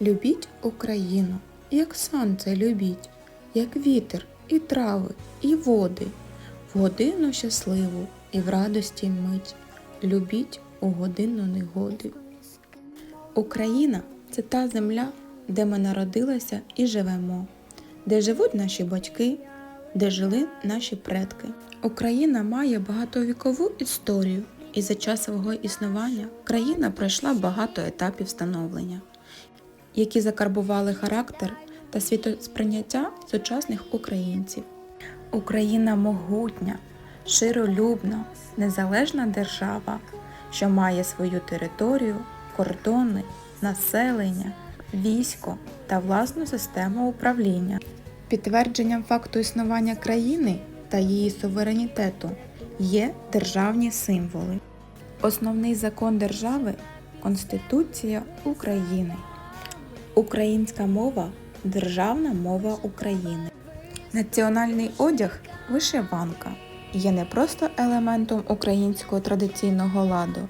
Любіть Україну, як сонце любіть, як вітер, і трави, і води, в годину щасливу і в радості мить. Любіть у годину негоди. Україна це та земля, де ми народилися і живемо, де живуть наші батьки, де жили наші предки. Україна має багатовікову історію, і за час свого існування країна пройшла багато етапів становлення, які закарбували характер та світосприйняття сучасних українців. Україна могутня, широлюбна, незалежна держава, що має свою територію, кордони, населення, військо та власну систему управління. Підтвердженням факту існування країни та її суверенітету є державні символи. Основний закон держави Конституція України. Українська мова державна мова України. Національний одяг вишиванка є не просто елементом українського традиційного ладу,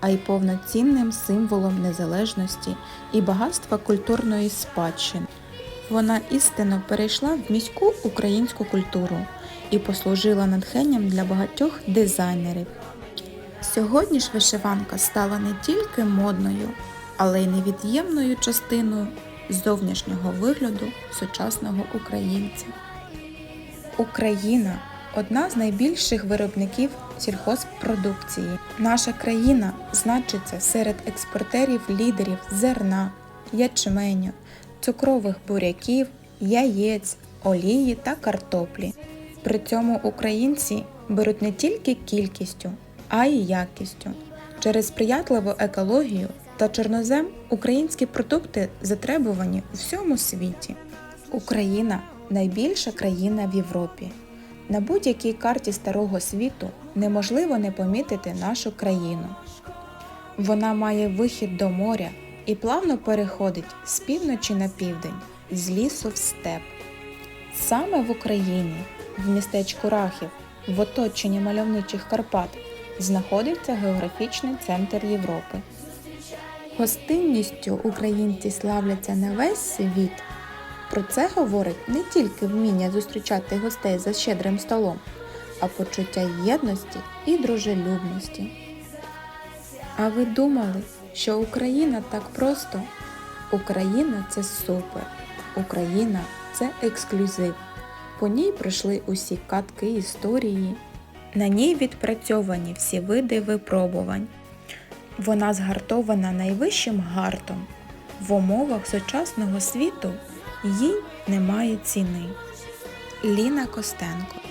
а й повноцінним символом незалежності і багатства культурної спадщини. Вона істинно перейшла в міську українську культуру і послужила натхненням для багатьох дизайнерів. Сьогодні ж вишиванка стала не тільки модною, але й невід'ємною частиною зовнішнього вигляду сучасного українця. Україна одна з найбільших виробників сільхозпродукції. Наша країна значиться серед експортерів лідерів зерна, ячменю, цукрових буряків, яєць, олії та картоплі. При цьому українці беруть не тільки кількістю, а й якістю. Через сприятливу екологію та чорнозем українські продукти затребувані у всьому світі. Україна найбільша країна в Європі. На будь-якій карті старого світу неможливо не помітити нашу країну. Вона має вихід до моря і плавно переходить з півночі на південь, з лісу в степ. Саме в Україні, в містечку Рахів, в оточенні мальовничих Карпат, знаходиться географічний центр Європи. Гостинністю українці славляться на весь світ. Про це говорить не тільки вміння зустрічати гостей за щедрим столом, а почуття єдності і дружелюбності. А ви думали, що Україна так просто? Україна це супер. Україна це ексклюзив. По ній пройшли усі катки історії. На ній відпрацьовані всі види випробувань. Вона згартована найвищим гартом. В умовах сучасного світу їй немає ціни. Ліна Костенко